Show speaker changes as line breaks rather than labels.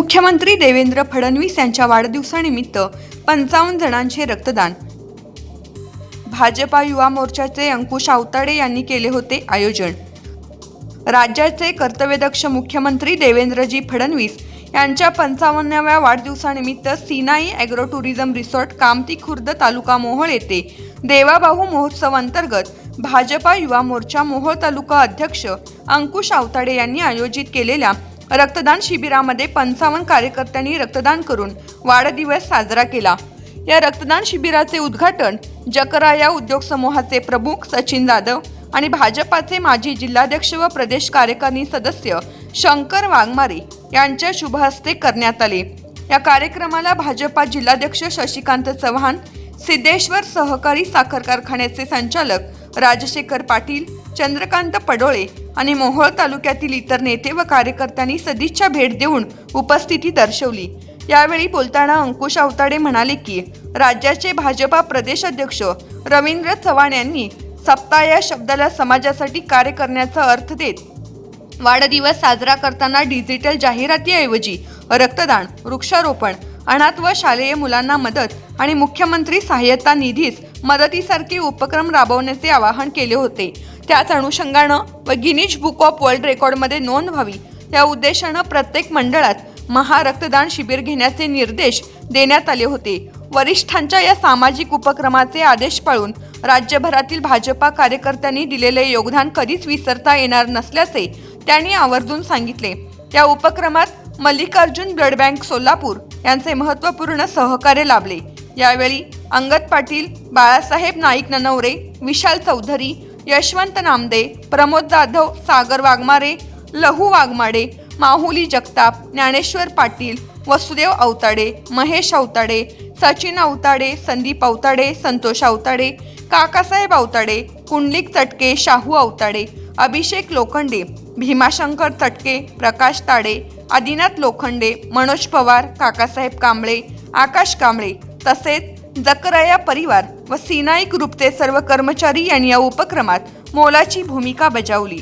मुख्यमंत्री देवेंद्र फडणवीस यांच्या वाढदिवसानिमित्त पंचावन्न जणांचे रक्तदान. भाजपा युवा मोर्चाचे अंकुश आवताडे यांनी केले होते आयोजन. राज्याचे कर्तव्यदक्ष मुख्यमंत्री देवेंद्रजी फडणवीस यांच्या पंचावन्नाव्या वाढदिवसानिमित्त Sinai agro tourism resort Kamati Khurd taluka Mohol येथे देवाबाहू महोत्सव अंतर्गत भाजपा युवा मोर्चा मोहोळ तालुका अध्यक्ष अंकुश आवताडे यांनी आयोजित केलेल्या रक्तदान शिबिरामध्ये पंचावन्न कार्यकर्त्यांनी रक्तदान करून वाढदिवस साजरा केला. या रक्तदान शिबिराचे उद्घाटन जकराया उद्योग समूहाचे प्रमुख सचिन जाधव आणि भाजपाचे माजी जिल्हाध्यक्ष व प्रदेश कार्यकारिणी सदस्य शंकर वाघमारे यांच्या शुभहस्ते करण्यात आले. या कार्यक्रमाला भाजपा जिल्हाध्यक्ष शशिकांत चव्हाण सिद्धेश्वर सहकारी साखर कारखान्याचे संचालक राजशेखर पाटील चंद्रकांत पडोळे आणि मोहोळ तालुक्यातील इतर नेते व कार्यकर्त्यांनी सदिच्छा भेट देऊन उपस्थिती दर्शवली. यावेळी बोलताना अंकुश अवताडे म्हणाले की राज्याचे भाजपा प्रदेश अध्यक्ष रवींद्र चव्हाण यांनी सप्ताह या शब्दाला समाजासाठी कार्य करण्याचा अर्थ देत वाढदिवस साजरा करताना डिजिटल जाहिरातीऐवजी रक्तदान वृक्षारोपण अनाथ व शालेय मुलांना मदत आणि मुख्यमंत्री सहाय्यता निधीस मदतीसारखे उपक्रम राबवण्याचे आवाहन केले होते. त्याच अनुषंगानं व गिनीज बुक ऑफ वर्ल्ड रेकॉर्डमध्ये नोंद व्हावी. या उद्देशानं प्रत्येक मंडळात महारक्तदान शिबिर घेण्याचे निर्देश देण्यात आले होते. वरिष्ठांच्या या सामाजिक उपक्रमाचे आदेश पाळून राज्यभरातील भाजपा कार्यकर्त्यांनी दिलेले योगदान कधीच विसरता येणार नसल्याचे त्यांनी आवर्जून सांगितले. त्या उपक्रमात मल्लिकार्जुन ब्लड बँक सोलापूर यांचे महत्त्वपूर्ण सहकार्य लाभले. यावेळी अंगद पाटील बाळासाहेब नाईक ननवरे विशाल चौधरी यशवंत नामदे प्रमोद जाधव सागर वाघमारे लहू वाघमाडे माहुली जगताप ज्ञानेश्वर पाटील वसुदेव अवताडे महेश अवताडे सचिन अवताडे संदीप अवताडे संतोष अवताडे काकासाहेब अवताडे कुंडलिक चटके शाहू अवताडे अभिषेक लोखंडे भीमाशंकर चटके प्रकाश ताडे आदिनाथ लोखंडे मनोज पवार काकासाहेब कांबळे आकाश कांबळे तसेच जकराया परिवार व सिनाई ग्रुपचे सर्व कर्मचारी यांनी या उपक्रमात मोलाची भूमिका बजावली.